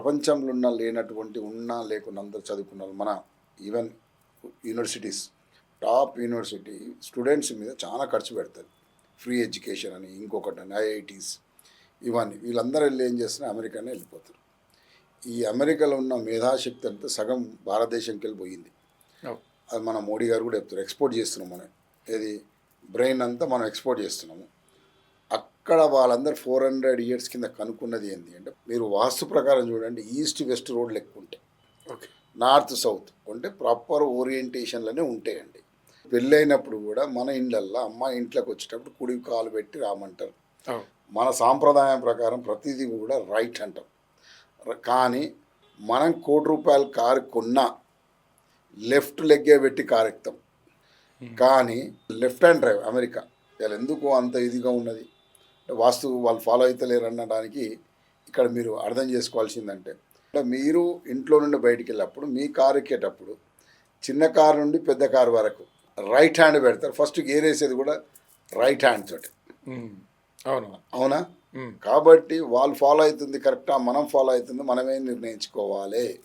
ప్రపంచంలో ఉన్న లేనటువంటి ఉన్నా లేకున్నా అందరూ చదువుకున్న మన even universities. Top university students మీద చాలా ఖర్చు పెడతారు. ఫ్రీ ఎడ్యుకేషన్ అని ఇంకొకటి అని ఐఐటీస్ ఇవన్నీ. వీళ్ళందరూ వెళ్ళి ఏం చేస్తున్నారు అమెరికానే వెళ్ళిపోతారు. ఈ అమెరికాలో ఉన్న మేధాశక్తి అంతా సగం భారతదేశంకి వెళ్ళి పోయింది. అది మన మోడీ గారు కూడా చెప్తారు ఎక్స్పోర్ట్ చేస్తున్నాం మనం. ఏది? బ్రెయిన్ అంతా మనం ఎక్స్పోర్ట్ చేస్తున్నాము అక్కడ వాళ్ళందరూ ఫోర్ హండ్రెడ్ ఇయర్స్ కింద కనుక్కున్నది ఏంటి అంటే మీరు వాస్తు ప్రకారం చూడండి ఈస్ట్ వెస్ట్ రోడ్లు ఎక్కువ ఉంటాయి. ఓకే. నార్త్ సౌత్ అంటే ప్రాపర్ ఓరియంటేషన్లోనే ఉంటాయండి. పెళ్ళైనప్పుడు కూడా మన ఇండ్లల్లో అమ్మాయి ఇంట్లోకి వచ్చేటప్పుడు కుడి కాలు పెట్టి రామంటారు. మన సాంప్రదాయం ప్రకారం ప్రతిదీ కూడా రైట్ అంటాం. కానీ మనం కోటి రూపాయల కారు కొన్నా లెఫ్ట్ లెగ్గే పెట్టి కారు ఎక్కుతాం కానీ లెఫ్ట్ హ్యాండ్ డ్రైవ్ అమెరికా. వీళ్ళు ఎందుకు అంత ఇదిగా ఉన్నది? వాస్తు వాళ్ళు ఫాలో అవుతలేరు అనడానికి ఇక్కడ మీరు అర్థం చేసుకోవాల్సిందంటే. మీరు ఇంట్లో నుండి బయటికి వెళ్ళినప్పుడు మీ కారు ఎక్కేటప్పుడు చిన్న కారు నుండి పెద్ద కారు వరకు రైట్ హ్యాండ్ పెడతారు. ఫస్ట్ గేర్ వేసేది కూడా రైట్ హ్యాండ్ తోటి. అవును. కాబట్టి వాళ్ళు ఫాలో అవుతుంది కరెక్టా మనం ఫాలో అవుతుంది మనమే నిర్ణయించుకోవాలి.